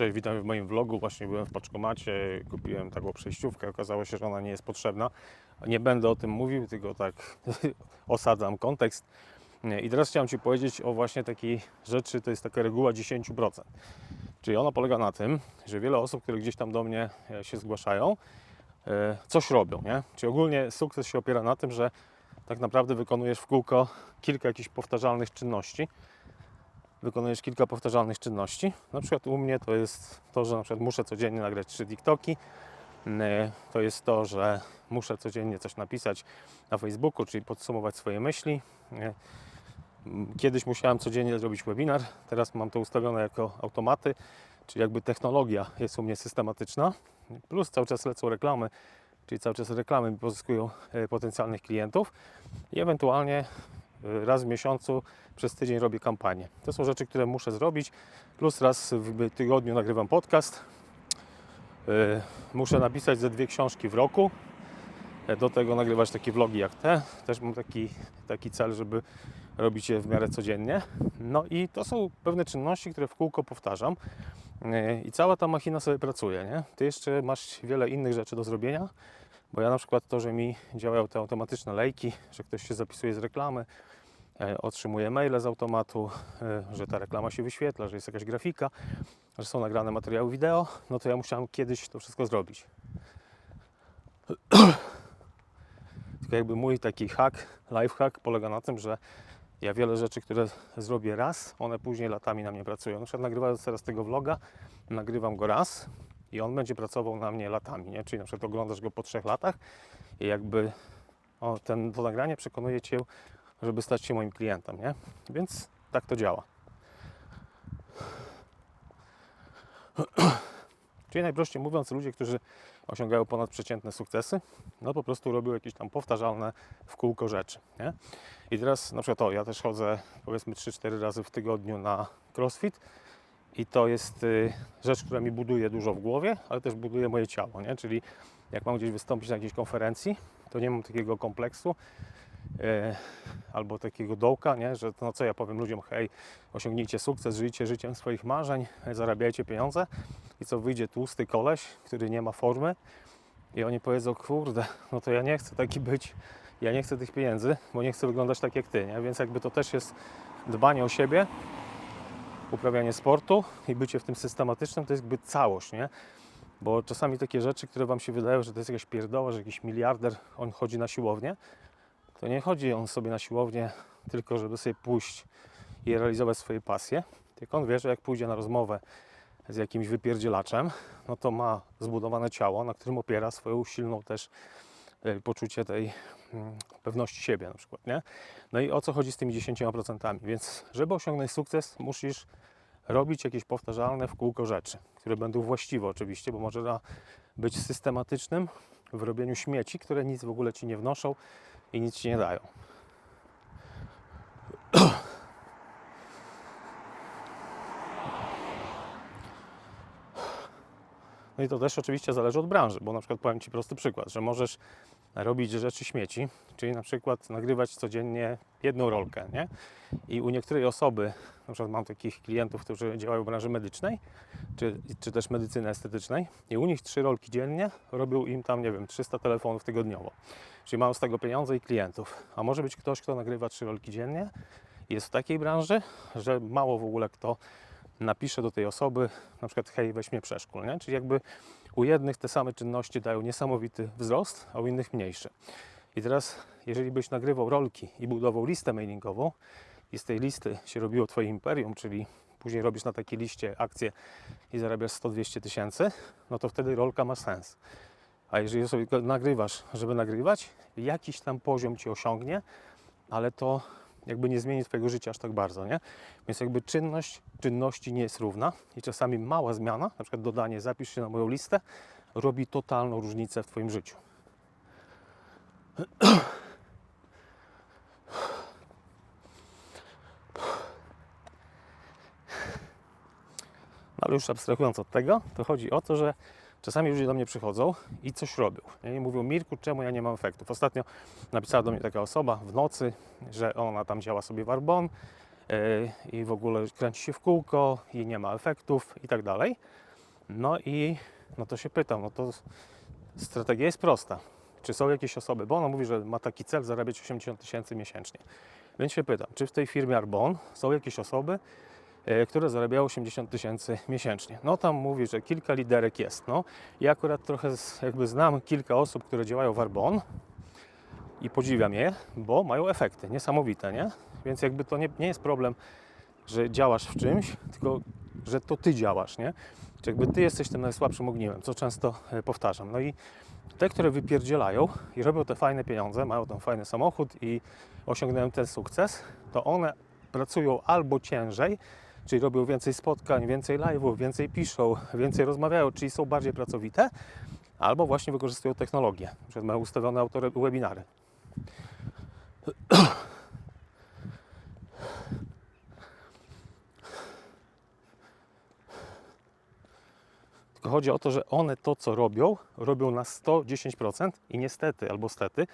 Cześć, witam w moim vlogu. Właśnie byłem w paczkomacie, kupiłem taką przejściówkę. Okazało się, że ona nie jest potrzebna. Nie będę o tym mówił, tylko tak osadzam kontekst. I teraz chciałem Ci powiedzieć o właśnie takiej rzeczy, to jest taka reguła 10%. Czyli ona polega na tym, że wiele osób, które gdzieś tam do mnie e, się zgłaszają, e, coś robią, nie? Czyli ogólnie sukces się opiera na tym, że tak naprawdę wykonujesz w kółko kilka jakichś powtarzalnych czynności. Wykonujesz kilka powtarzalnych czynności. Na przykład u mnie to jest to, że na przykład muszę codziennie nagrać 3 TikToki. Mm, To jest to, że muszę codziennie coś napisać na Facebooku, czyli podsumować swoje myśli. Mm, Kiedyś musiałem codziennie zrobić webinar, teraz mam to ustawione jako automaty, czyli jakby technologia jest u mnie systematyczna. Plus cały czas lecą reklamy, czyli cały czas reklamy pozyskują e, potencjalnych klientów i ewentualnie e, raz w miesiącu przez tydzień robię kampanię. To są rzeczy, które muszę zrobić, plus raz w tygodniu nagrywam podcast. E, Muszę napisać ze dwie książki w roku. E, Do tego nagrywać takie vlogi jak te. Też mam taki, taki cel, żeby robić je w miarę codziennie. No i to są pewne czynności, które w kółko powtarzam. E, I cała ta machina sobie pracuje, nie? Ty jeszcze masz wiele innych rzeczy do zrobienia, bo ja na przykład to, że mi działają te automatyczne lejki, że ktoś się zapisuje z reklamy, e, otrzymuje maile z automatu, e, że ta reklama się wyświetla, że jest jakaś grafika, że są nagrane materiały wideo, no to ja musiałem kiedyś to wszystko zrobić. Tylko jakby mój taki hack, life hack polega na tym, że ja wiele rzeczy, które zrobię raz, one później latami na mnie pracują. Na przykład nagrywając teraz tego vloga, nagrywam go raz i on będzie pracował na mnie latami, nie? Czyli na przykład oglądasz go po trzech latach i jakby o, ten, to nagranie przekonuje Cię, żeby stać się moim klientem, nie? Więc tak to działa. Czyli najprościej mówiąc, ludzie, którzy osiągają ponadprzeciętne sukcesy, no po prostu robią jakieś tam powtarzalne w kółko rzeczy, nie? I teraz na przykład o, ja też chodzę powiedzmy 3-4 razy w tygodniu na crossfit i to jest y, rzecz, która mi buduje dużo w głowie, ale też buduje moje ciało, nie? Czyli jak mam gdzieś wystąpić na jakiejś konferencji, to nie mam takiego kompleksu e, albo takiego dołka, nie? że no co ja powiem ludziom, hej, osiągnijcie sukces, żyjcie życiem swoich marzeń, zarabiajcie pieniądze i co wyjdzie tłusty koleś, który nie ma formy i oni powiedzą, kurde, no to ja nie chcę taki być, ja nie chcę tych pieniędzy, bo nie chcę wyglądać tak jak ty, nie? więc jakby to też jest dbanie o siebie, uprawianie sportu i bycie w tym systematycznym, to jest jakby całość, nie? Bo czasami takie rzeczy, które Wam się wydają, że to jest jakaś pierdoła, że jakiś miliarder, on chodzi na siłownię, to nie chodzi on sobie na siłownię tylko, żeby sobie pójść i realizować swoje pasje, tylko on wie, że jak pójdzie na rozmowę z jakimś wypierdzielaczem, no to ma zbudowane ciało, na którym opiera swoją silną też e, poczucie tej pewności siebie na przykład, nie? No i o co chodzi z tymi 10%? Więc żeby osiągnąć sukces, musisz robić jakieś powtarzalne w kółko rzeczy, które będą właściwe oczywiście, bo może być systematycznym w robieniu śmieci, które nic w ogóle Ci nie wnoszą i nic Ci nie dają. No i to też oczywiście zależy od branży, bo na przykład powiem Ci prosty przykład, że możesz robić rzeczy śmieci, czyli na przykład nagrywać codziennie jedną rolkę, nie? I u niektórej osoby, na przykład mam takich klientów, którzy działają w branży medycznej, czy, czy też medycyny estetycznej i u nich trzy rolki dziennie robią im tam, nie wiem, 300 telefonów tygodniowo. Czyli mają z tego pieniądze i klientów. A może być ktoś, kto nagrywa trzy rolki dziennie jest w takiej branży, że mało w ogóle kto napisze do tej osoby, na przykład hej, weź mnie nie? Czyli jakby u jednych te same czynności dają niesamowity wzrost, a u innych mniejszy. I teraz, jeżeli byś nagrywał rolki i budował listę mailingową i z tej listy się robiło Twoje imperium, czyli później robisz na takiej liście akcje i zarabiasz 100-200 tysięcy, no to wtedy rolka ma sens. A jeżeli sobie nagrywasz, żeby nagrywać, jakiś tam poziom Ci osiągnie, ale to jakby nie zmieni Twojego życia aż tak bardzo, nie? Więc jakby czynność czynności nie jest równa i czasami mała zmiana, na przykład dodanie zapisz się na moją listę, robi totalną różnicę w Twoim życiu. No ale już abstrahując od tego, to chodzi o to, że czasami ludzie do mnie przychodzą i coś robią. I mówią, Mirku, czemu ja nie mam efektów? Ostatnio napisała do mnie taka osoba w nocy, że ona tam działa sobie w Arbon yy, i w ogóle kręci się w kółko i nie ma efektów i tak dalej. No i no to się pytam, no to strategia jest prosta. Czy są jakieś osoby, bo ona mówi, że ma taki cel zarabiać 80 tysięcy miesięcznie. Więc się pytam, czy w tej firmie Arbon są jakieś osoby, e, które zarabiają 80 tysięcy miesięcznie. No tam mówi, że kilka liderek jest. No, ja akurat trochę jakby znam kilka osób, które działają w Arbon i podziwiam je, bo mają efekty niesamowite, nie? Więc jakby to nie, nie jest problem, że działasz w czymś, tylko że to ty działasz, nie? Czy jakby ty jesteś tym najsłabszym ogniwem, co często e, powtarzam. No i te, które wypierdzielają i robią te fajne pieniądze, mają ten fajny samochód i osiągnęły ten sukces, to one pracują albo ciężej, czyli robią więcej spotkań, więcej live'ów, więcej piszą, więcej rozmawiają, czyli są bardziej pracowite, albo właśnie wykorzystują technologię, że mają ustawione autory webinary. Tylko chodzi o to, że one to, co robią, robią na 110% i niestety albo stety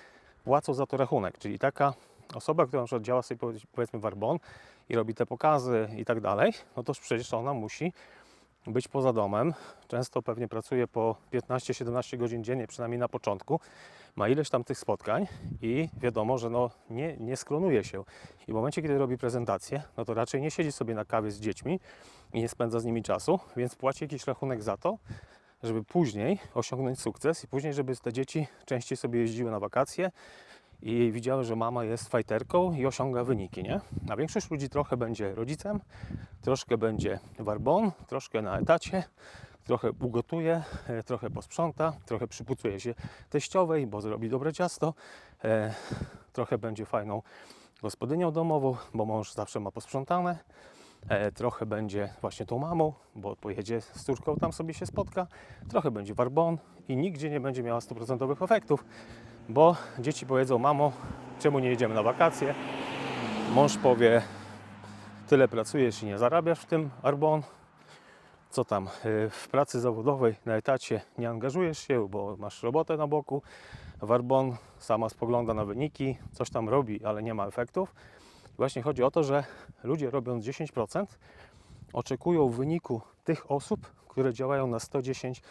płacą za to rachunek. Czyli taka osoba, która na przykład działa sobie powiedz- powiedzmy w Arbon i robi te pokazy i tak dalej, no to przecież ona musi być poza domem. Często pewnie pracuje po 15-17 godzin dziennie, przynajmniej na początku. Ma ileś tam tych spotkań i wiadomo, że no nie, nie sklonuje się. I w momencie, kiedy robi prezentację, no to raczej nie siedzi sobie na kawie z dziećmi i nie spędza z nimi czasu, więc płaci jakiś rachunek za to, żeby później osiągnąć sukces i później, żeby te dzieci częściej sobie jeździły na wakacje i widziały, że mama jest fajterką i osiąga wyniki, nie? A większość ludzi trochę będzie rodzicem, troszkę będzie warbon, troszkę na etacie, trochę ugotuje, e, trochę posprząta, trochę przypucuje się teściowej, bo zrobi dobre ciasto, e, trochę będzie fajną gospodynią domową, bo mąż zawsze ma posprzątane, e, trochę będzie właśnie tą mamą, bo pojedzie z córką, tam sobie się spotka, trochę będzie warbon i nigdzie nie będzie miała stuprocentowych efektów, bo dzieci powiedzą, mamo, czemu nie jedziemy na wakacje? Mąż powie, tyle pracujesz i nie zarabiasz w tym Arbon. Co tam, y, w pracy zawodowej na etacie nie angażujesz się, bo masz robotę na boku. W Arbon sama spogląda na wyniki, coś tam robi, ale nie ma efektów. Właśnie chodzi o to, że ludzie robiąc 10% oczekują wyniku tych osób, które działają na 110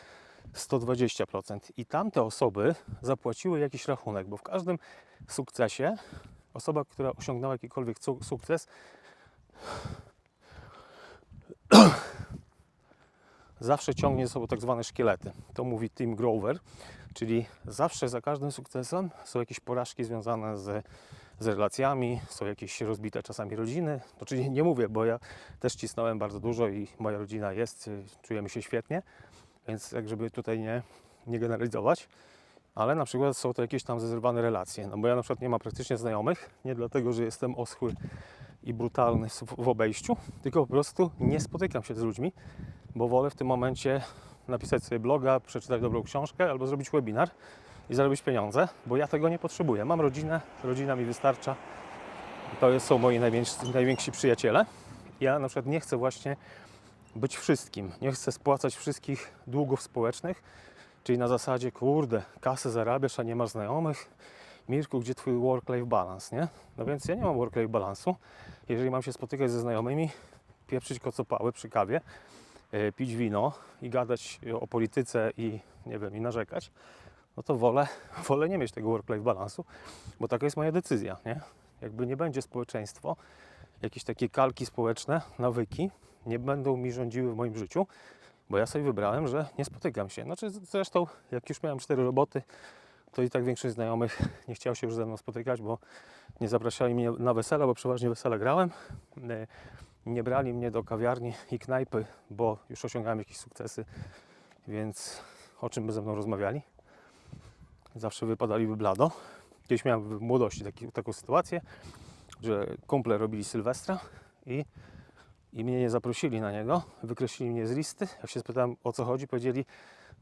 120%. I tamte osoby zapłaciły jakiś rachunek, bo w każdym sukcesie osoba, która osiągnęła jakikolwiek sukces, zawsze ciągnie ze sobą tak zwane szkielety. To mówi Tim Grover, czyli zawsze za każdym sukcesem są jakieś porażki związane z, z relacjami, są jakieś rozbite czasami rodziny. No, czyli nie mówię, bo ja też cisnąłem bardzo dużo i moja rodzina jest, y, czujemy się świetnie, więc jak żeby tutaj nie, nie generalizować. Ale na przykład są to jakieś tam zerwane relacje. No bo ja na przykład nie mam praktycznie znajomych, nie dlatego, że jestem oschły i brutalny w obejściu, tylko po prostu nie spotykam się z ludźmi, bo wolę w tym momencie napisać sobie bloga, przeczytać dobrą książkę albo zrobić webinar i zarobić pieniądze, bo ja tego nie potrzebuję. Mam rodzinę, rodzina mi wystarcza. To są moi najwięksi, najwięksi przyjaciele. Ja na przykład nie chcę właśnie być wszystkim. Nie chcę spłacać wszystkich długów społecznych, czyli na zasadzie, kurde, kasę zarabiasz, a nie masz znajomych. Mirku, gdzie twój work-life balance, nie? No więc ja nie mam work-life balansu. Jeżeli mam się spotykać ze znajomymi, pieprzyć kocopały przy kawie, e, pić wino i gadać o polityce i nie wiem, i narzekać, no to wolę, wolę nie mieć tego work-life balansu, bo taka jest moja decyzja, nie? Jakby nie będzie społeczeństwo, jakieś takie kalki społeczne, nawyki nie będą mi rządziły w moim życiu, bo ja sobie wybrałem, że nie spotykam się. Znaczy zresztą, jak już miałem cztery roboty, to i tak większość znajomych nie chciał się już ze mną spotykać, bo nie zapraszali mnie na wesela, bo przeważnie wesela grałem. E, Nie brali mnie do kawiarni i knajpy, bo już osiągałem jakieś sukcesy, więc o czym by ze mną rozmawiali? Zawsze wypadaliby blado. Kiedyś miałem w młodości taki, taką sytuację, że kumple robili Sylwestra i, i mnie nie zaprosili na niego, wykreślili mnie z listy. Jak się spytałem o co chodzi, powiedzieli,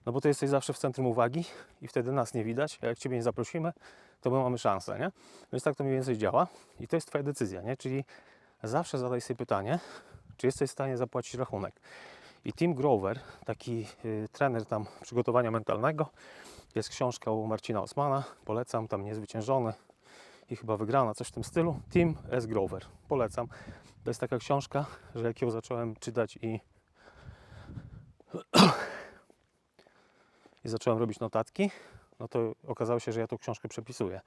no bo ty jesteś zawsze w centrum uwagi i wtedy nas nie widać, a jak Ciebie nie zaprosimy, to my mamy szansę, nie? Więc tak to mniej więcej działa i to jest Twoja decyzja, nie? Czyli zawsze zadaj sobie pytanie, czy jesteś w stanie zapłacić rachunek. I Tim Grover, taki y, trener tam przygotowania mentalnego, jest książka u Marcina Osmana, polecam, tam niezwyciężony i chyba wygrana, coś w tym stylu. Tim S. Grover, polecam. To jest taka książka, że jak ją zacząłem czytać i i zacząłem robić notatki, no to okazało się, że ja tą książkę przepisuję.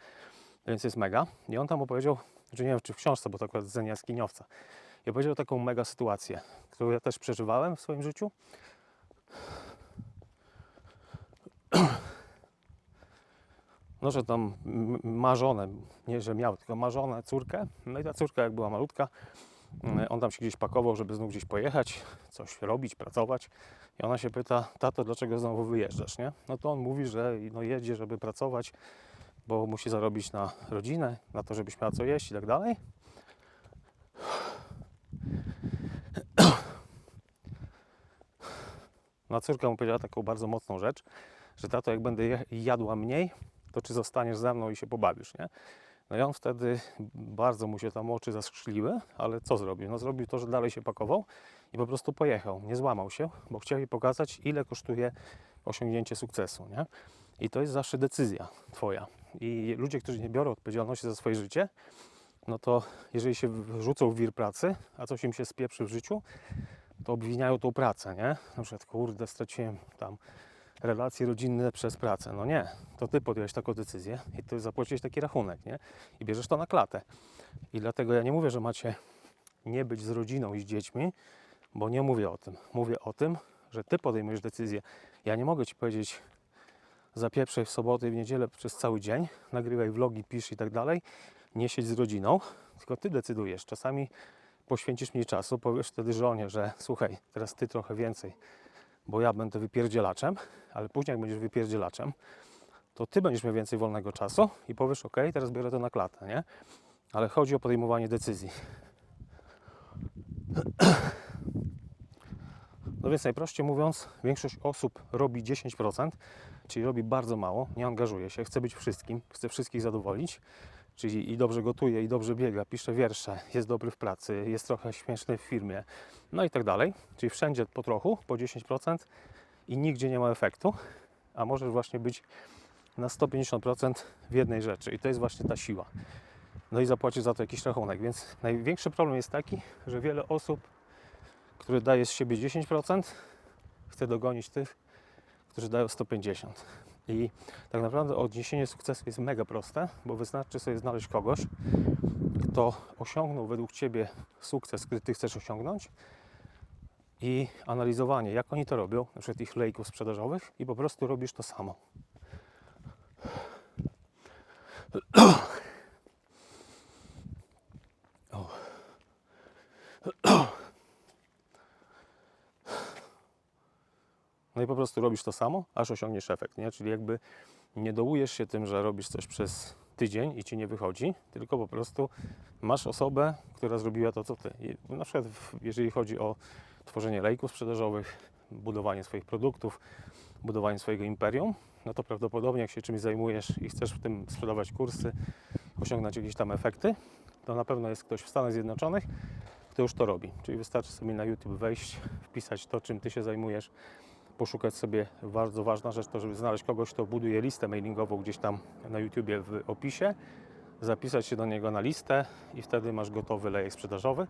Więc jest mega. I on tam opowiedział, że nie wiem czy w książce, bo to akurat z jaskiniowca. I opowiedział taką mega sytuację, którą ja też przeżywałem w swoim życiu. No, że tam ma żonę, nie że miał, tylko ma żonę, córkę. No i ta córka, jak była malutka, on tam się gdzieś pakował, żeby znów gdzieś pojechać, coś robić, pracować. I ona się pyta, tato, dlaczego znowu wyjeżdżasz, nie? No to on mówi, że no jedzie, żeby pracować, bo musi zarobić na rodzinę, na to, żebyś miała co jeść i tak dalej. No a córka mu powiedziała taką bardzo mocną rzecz, że tato, jak będę jadła mniej, to czy zostaniesz ze mną i się pobawisz, nie? No i on wtedy bardzo mu się tam oczy zaskrzliły, ale co zrobił? No zrobił to, że dalej się pakował i po prostu pojechał. Nie złamał się, bo chciał jej pokazać, ile kosztuje osiągnięcie sukcesu, nie? I to jest zawsze decyzja Twoja. I ludzie, którzy nie biorą odpowiedzialności za swoje życie, no to jeżeli się wrzucą w wir pracy, a coś im się spieprzy w życiu, to obwiniają tą pracę, nie? Na przykład, kurde, straciłem tam relacje rodzinne przez pracę. No nie, to ty podjąłeś taką decyzję i ty zapłaciłeś taki rachunek, nie? I bierzesz to na klatę. I dlatego ja nie mówię, że macie nie być z rodziną i z dziećmi, bo nie mówię o tym. Mówię o tym, że ty podejmujesz decyzję. Ja nie mogę ci powiedzieć, zapieprzaj w sobotę i w niedzielę przez cały dzień, nagrywaj vlogi, pisz i tak dalej, nie siedź z rodziną, tylko ty decydujesz. Czasami poświęcisz mniej czasu, powiesz wtedy żonie, że słuchaj, teraz ty trochę więcej, bo ja będę wypierdzielaczem, ale później jak będziesz wypierdzielaczem, to ty będziesz miał więcej wolnego czasu i powiesz, ok, teraz biorę to na klatę, nie? Ale chodzi o podejmowanie decyzji. No więc najprościej mówiąc, większość osób robi 10%, czyli robi bardzo mało, nie angażuje się, chce być wszystkim, chce wszystkich zadowolić, czyli i dobrze gotuje, i dobrze biega, pisze wiersze, jest dobry w pracy, jest trochę śmieszny w firmie, no i tak dalej. Czyli wszędzie po trochu, po 10% i nigdzie nie ma efektu, a możesz właśnie być na 150% w jednej rzeczy i to jest właśnie ta siła. No i zapłacisz za to jakiś rachunek, więc największy problem jest taki, że wiele osób, które daje z siebie 10%, chce dogonić tych, którzy dają 150%. I tak naprawdę odniesienie sukcesu jest mega proste, bo wystarczy sobie znaleźć kogoś, kto osiągnął według Ciebie sukces, który Ty chcesz osiągnąć i analizowanie, jak oni to robią, na przykład ich lejków sprzedażowych i po prostu robisz to samo. No i po prostu robisz to samo, aż osiągniesz efekt, nie? Czyli jakby nie dołujesz się tym, że robisz coś przez tydzień i ci nie wychodzi, tylko po prostu masz osobę, która zrobiła to, co ty. I na przykład jeżeli chodzi o tworzenie lejków sprzedażowych, budowanie swoich produktów, budowanie swojego imperium, no to prawdopodobnie jak się czymś zajmujesz i chcesz w tym sprzedawać kursy, osiągnąć jakieś tam efekty, to na pewno jest ktoś w Stanach Zjednoczonych, kto już to robi. Czyli wystarczy sobie na YouTube wejść, wpisać to, czym ty się zajmujesz, poszukać sobie, bardzo ważna rzecz to, żeby znaleźć kogoś, kto buduje listę mailingową gdzieś tam na YouTubie w opisie, zapisać się do niego na listę i wtedy masz gotowy lejek sprzedażowy.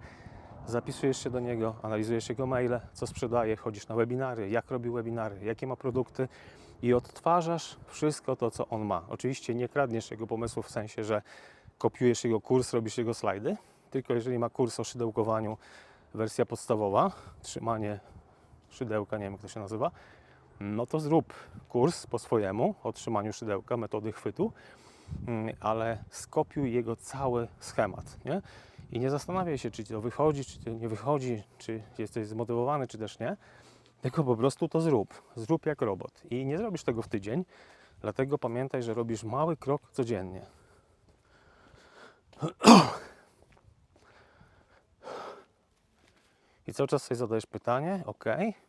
Zapisujesz się do niego, analizujesz jego maile, co sprzedaje, chodzisz na webinary, jak robi webinary, jakie ma produkty i odtwarzasz wszystko to, co on ma. Oczywiście nie kradniesz jego pomysłów w sensie, że kopiujesz jego kurs, robisz jego slajdy, tylko jeżeli ma kurs o szydełkowaniu, wersja podstawowa, trzymanie szydełka, nie wiem jak to się nazywa, no to zrób kurs po swojemu o trzymaniu szydełka, metody chwytu, mm, ale skopiuj jego cały schemat, nie? I nie zastanawiaj się, czy to wychodzi, czy to nie wychodzi, czy jesteś zmotywowany, czy też nie, tylko po prostu to zrób. Zrób jak robot. I nie zrobisz tego w tydzień, dlatego pamiętaj, że robisz mały krok codziennie. I cały czas sobie zadajesz pytanie, ok,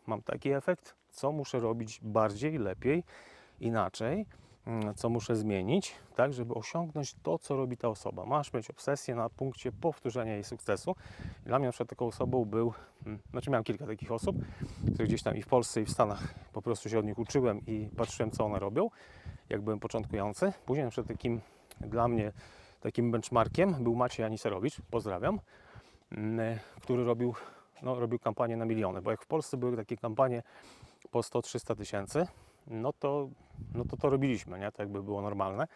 mam taki efekt, co muszę robić bardziej, lepiej, inaczej, mm, co muszę zmienić, tak, żeby osiągnąć to, co robi ta osoba. Masz mieć obsesję na punkcie powtórzenia jej sukcesu. Dla mnie na przykład taką osobą był, mm, znaczy miałem kilka takich osób, które gdzieś tam i w Polsce, i w Stanach po prostu się od nich uczyłem i patrzyłem, co one robią, jak byłem początkujący. Później na przykład takim dla mnie takim benchmarkiem był Maciej Aniserowicz, pozdrawiam, mm, który robił no, robił kampanię na miliony, bo jak w Polsce były takie kampanie po 100-300 tysięcy, no to, no to to robiliśmy, nie? Tak jakby było normalne.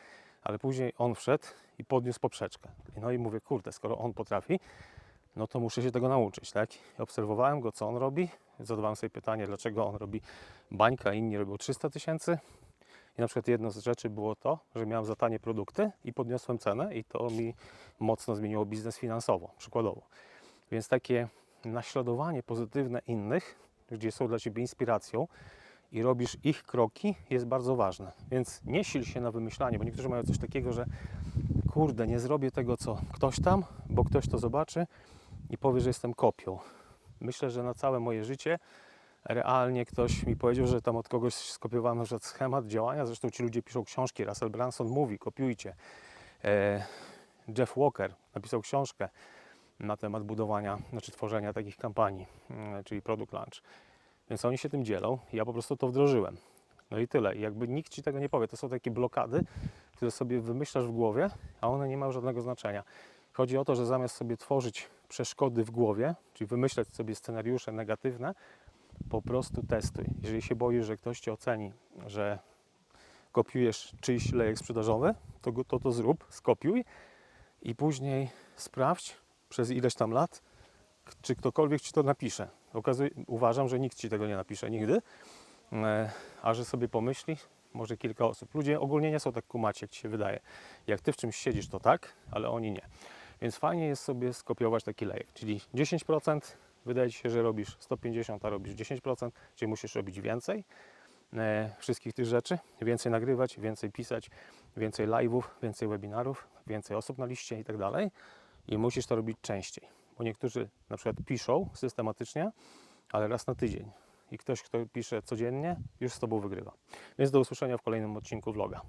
Ale później on wszedł i podniósł poprzeczkę. No i mówię, kurde, skoro on potrafi, no to muszę się tego nauczyć, tak? I obserwowałem go, co on robi. Zadawałem sobie pytanie, dlaczego on robi bańkę, a inni robią 300 tysięcy. I na przykład jedną z rzeczy było to, że miałem za tanie produkty i podniosłem cenę i to mi mocno zmieniło biznes finansowo, przykładowo. Więc takie naśladowanie pozytywne innych, gdzie są dla Ciebie inspiracją i robisz ich kroki, jest bardzo ważne. Więc nie sil się na wymyślanie, bo niektórzy mają coś takiego, że kurde, nie zrobię tego, co ktoś tam, bo ktoś to zobaczy i powie, że jestem kopią. Myślę, że na całe moje życie realnie ktoś mi powiedział, że tam od kogoś skopiowałem na przykład schemat działania. Zresztą ci ludzie piszą książki. Russell Branson mówi, kopiujcie. E, Jeff Walker napisał książkę na temat budowania, znaczy tworzenia takich kampanii, mm, czyli Product Launch. Więc oni się tym dzielą. Ja po prostu to wdrożyłem. No i tyle. I jakby nikt ci tego nie powie. To są takie blokady, które sobie wymyślasz w głowie, a one nie mają żadnego znaczenia. Chodzi o to, że zamiast sobie tworzyć przeszkody w głowie, czyli wymyślać sobie scenariusze negatywne, po prostu testuj. Jeżeli się boisz, że ktoś cię oceni, że kopiujesz czyjś lejek sprzedażowy, to to, to zrób, skopiuj i później sprawdź przez ileś tam lat, czy ktokolwiek ci to napisze. Okazuje, uważam, że nikt ci tego nie napisze nigdy, e, a że sobie pomyśli, może kilka osób. Ludzie ogólnie nie są tak kumaci, jak ci się wydaje. Jak ty w czymś siedzisz, to tak, ale oni nie. Więc fajnie jest sobie skopiować taki lejek, czyli 10%, wydaje ci się, że robisz 150, a robisz 10%, czyli musisz robić więcej e, wszystkich tych rzeczy, więcej nagrywać, więcej pisać, więcej live'ów, więcej webinarów, więcej osób na liście i tak dalej. I musisz to robić częściej, bo niektórzy na przykład piszą systematycznie, ale raz na tydzień. I ktoś, kto pisze codziennie, już z Tobą wygrywa. Więc do usłyszenia w kolejnym odcinku vloga.